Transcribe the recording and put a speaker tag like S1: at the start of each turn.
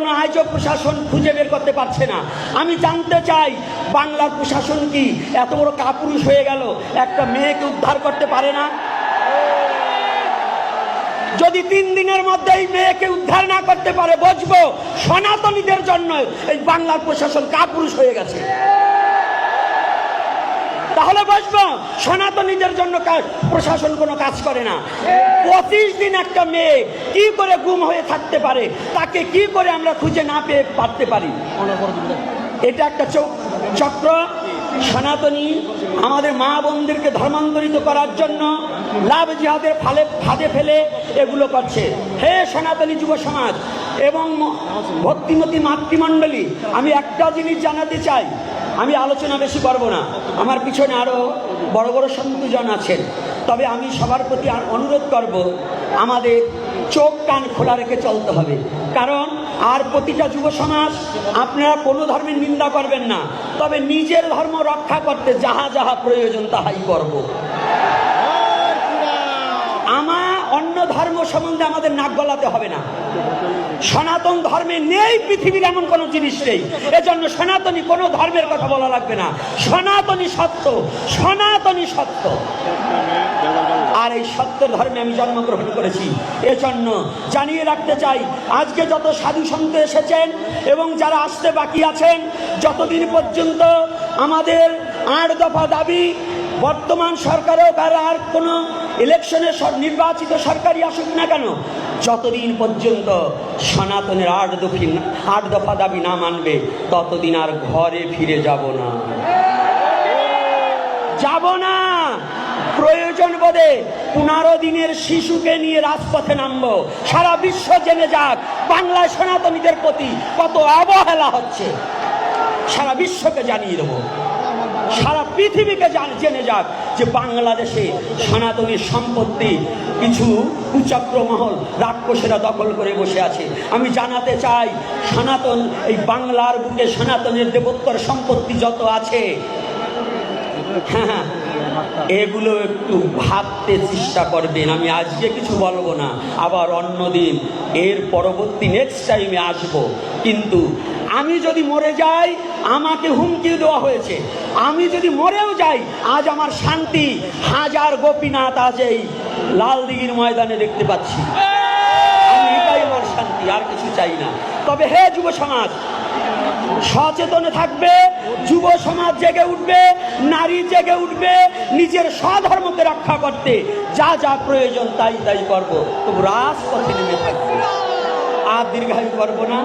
S1: কোনো আয়োজক প্রশাসন খুঁজে বের করতে পারছে না। আমি জানতে চাই, বাংলার প্রশাসন কি এত বড় কাপুরুষ হয়ে গেল, একটা মেয়েকে উদ্ধার করতে পারে না? যদি তিন দিনের মধ্যে এই মেয়েকে উদ্ধার না করতে পারে বুঝব সনাতনীদের জন্য। এই বাংলার প্রশাসন কাপুরুষ হয়ে গেছে। তাহলে বুঝব সনাতনীদের জন্য কা- প্রশাসন কোনো কাজ করে না। পঁচিশ দিন একটা মেয়ে কি করে গুম হয়ে থাকতে পারে, তাকে কি করে আমরা খুঁজে না পেয়ে পারতে পারি? এটা একটা চক্র। সনাতনী আমাদের মা বোনদেরকে ধর্মান্তরিত করার জন্য লাভ জিহাদের ফালে ফাঁদে ফেলে এগুলো করছে। হে সনাতনী যুব সমাজ এবং ভক্তিমতী মাতৃমণ্ডলী আমি একটা জিনিস জানাতে চাই। আমি আলোচনা বেশি করব না। আমার পিছনে আরও বড় বড় সন্তুজন আছেন। তবে আমি সবার প্রতি আর অনুরোধ করব আমাদের চোখ কান খোলা রেখে চলতে হবে। কারণ আর প্রতিটা যুব সমাজ আপনারা কোনো ধর্মের নিন্দা করবেন না। তবে নিজের ধর্ম রক্ষা করতে যাহা যাহা প্রয়োজন তাহাই করব। আমা অন্য ধর্ম সম্বন্ধে আমাদের নাক গলাতে হবে না। সনাতন ধর্মে নেই, পৃথিবীর এমন কোনো জিনিস নেই। এজন্য সনাতনী কোনো ধর্মের কথা বলা লাগবে না। সনাতনী সত্য সনাতনী সত্য। আর এই সত্য ধর্মে আমি জন্মগ্রহণ করেছি। এজন্য জানিয়ে রাখতে চাই, আজকে যত সাধু সন্ত এসেছেন এবং যারা আসতে বাকি আছেন, যতদিন পর্যন্ত আমাদের আট দফা দাবি বর্তমান সরকারও তার আর কোনো ইলেকশনে নির্বাচিত সরকারই আসুক না কেন, যতদিন পর্যন্ত সনাতনের আট দফি আট দফা দাবি না মানবে, ততদিন আর ঘরে ফিরে যাব না। যাব না। প্রয়োজন বোধে পনেরো দিনের শিশুকে নিয়ে রাজপথে নামবো। সারা বিশ্ব জেনে যাক, বাংলায় সনাতনীদের প্রতি কত অবহেলা হচ্ছে। সারা বিশ্বকে জানিয়ে দেবো। সারা পৃথিবীকে জান- যাক যে বাংলাদেশে সনাতনী সম্পত্তি, কিছু কুচক্র মহল রাক্ষসেরা দখল করে বসে আছে। আমি জানাতে চাই, সনাতন, এই বাংলার বুকে সনাতনের দেবোত্তর সম্পত্তি যত আছে হ্যাঁ এগুলো একটু ভাবতে চেষ্টা করবেন। আমি আজকে কিছু বলব না, আবার অন্যদিন, এর পরবর্তী নেক্সট টাইমে আসব। কিন্তু আমি যদি মরে যাই, আমাকে হুমকি দেওয়া হয়েছে। আমি যদি মরেও যাই, আজ আমার শান্তি, হাজার গোপীনাথ আজ এই লাল দিঘির ময়দানে দেখতে পাচ্ছি। আমি এটাই আমার শান্তি, আর কিছু চাই না। তবে হে যুব সমাজ সচেতন থাকবে, যুব সমাজ জেগে উঠবে, নারী জেগে উঠবে, নিজের স্বধর্মকে রক্ষা করতে। যা যা প্রয়োজন তাই তাই করব। তবু রাজপথে নেমে থাকবে। আর দীর্ঘায়ু করব না।